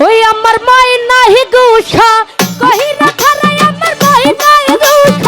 ওই আমার মাই নাহি গুছা কহি রাখা রে আমার মাই নাই গুছা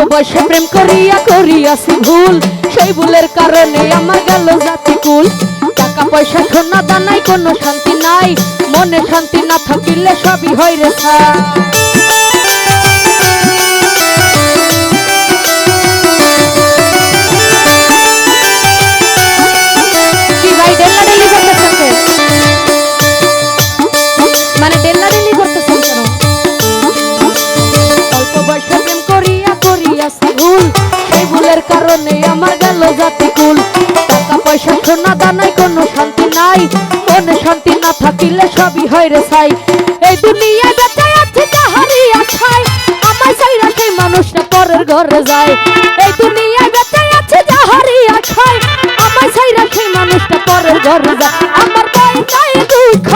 অল্প প্রেম করিয়া করিয়াছি ভুল। সেই ভুলের কারণে আমার গেল জাতিকুল টাকা পয়সা, সোনা দানাই কোনো শান্তি নাই। মনে শান্তি না থাকিলে সবই হয় রে সোনা দানাই কোনো শান্তি নাই। মনে শান্তি না থাকিলে সবই হয় রে ছাই। এই দুনিয়ায় বেঁচে আছে যাহারি আছাই আমার সাইরা সেই মানুষটা পরের ঘরে যায়। এই দুনিয়ায় বেঁচে আছে যাহারি আছাই আমার সাইরা সেই মানুষটা পরের ঘরে যায়। আমার পায়ে দুঃখ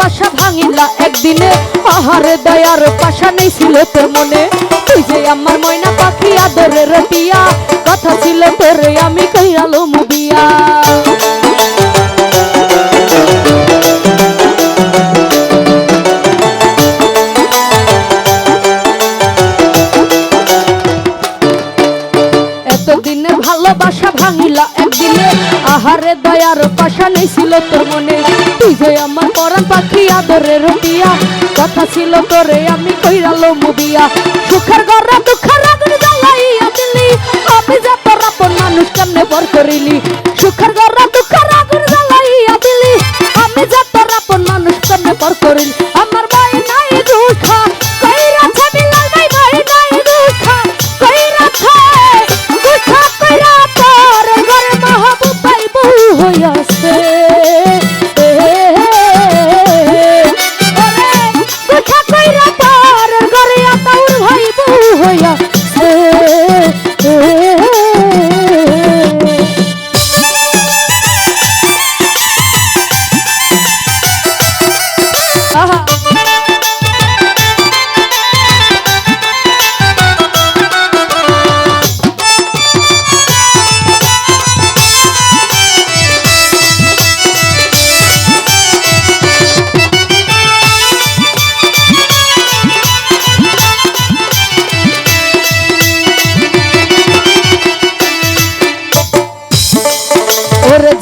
ভালোবাসা ভাঙিলা একদিনে। আহারে দয়ার পাশা নেই ছিল তোর মনে তুই যে আমার ময়না পাখি আদরে রটিয়া কথা ছিল তোরে, আমি মুবিয়া এতদিনের ভালোবাসা ভাঙিলা একদিনে। আহারে দয়ার পাশা নেই ছিল তোর মনে তুই যে আমার পরাণ পাখি আদরে রুটিয়া কথা ছিল তোরে আমি কইরালো মুবিয়া সুখের গরা দুঃখের আগুন জ্বালাইয়া দিলি। আমি যে তোর আপন মানুষ কেমনে বর করিলি? সুখের গড়া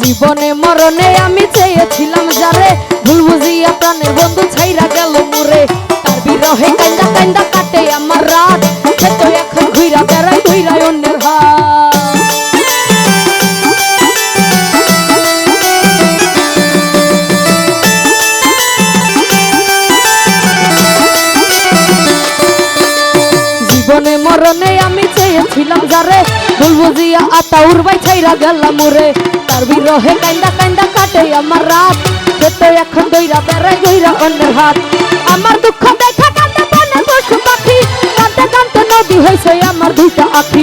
জীবনে মরণে আমি চেয়েছিলাম চেয়েছিলাম যারে ভুল বুঝিয়া আতা উড়বাই ছাইরা গেলাম মুরে তার বিরহে কান্দা কান্দা কাটে আমার রাত সে তো এখন দইরা বেড়ে দইরা অন্যের হাত। আমার দুঃখ দেখা কান্দে বনে পশু পাখি কান্দে কান্দে নদী হয়েছে আমার দুইটা আখি।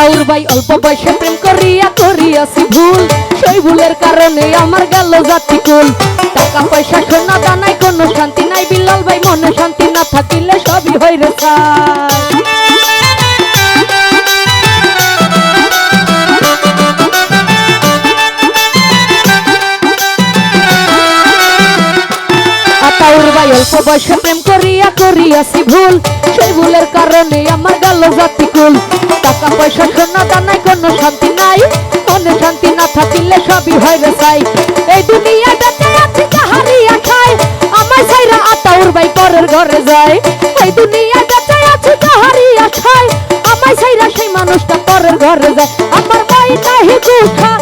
আতাউর ভাই অল্প বয়সে প্রেম করিয়া করিয়াছি ভুল। সেই ভুলের কারণে আমার গেল জাতি কুল। টাকা পয়সা সোনা দানায় কোনো শান্তি নাই, বিল্লাল ভাই মনে শান্তি না থাকিলে সবই হয় রে ভাই অল্প বয়সে প্রেম করিয়া করিয়াছি ভুল। সেই ভুলের কারণে আমার গেল জাতি কুল। টাকা পয়সা, সোনা দানাই কোনো শান্তি নাই। মনে শান্তি না থাকিলে সবই হয় রে চাই এই দুনিয়া বেঁচে আছি কাহারি আশায়। আমার সাইরা আতাউর ভাই পরের ঘরে যায়। এই দুনিয়া বেঁচে আছি কাহারি আশায়। আমার সাইরা সেই মানুষটা পরের ঘরে যায়। আমার ভাই নাহি গুঠা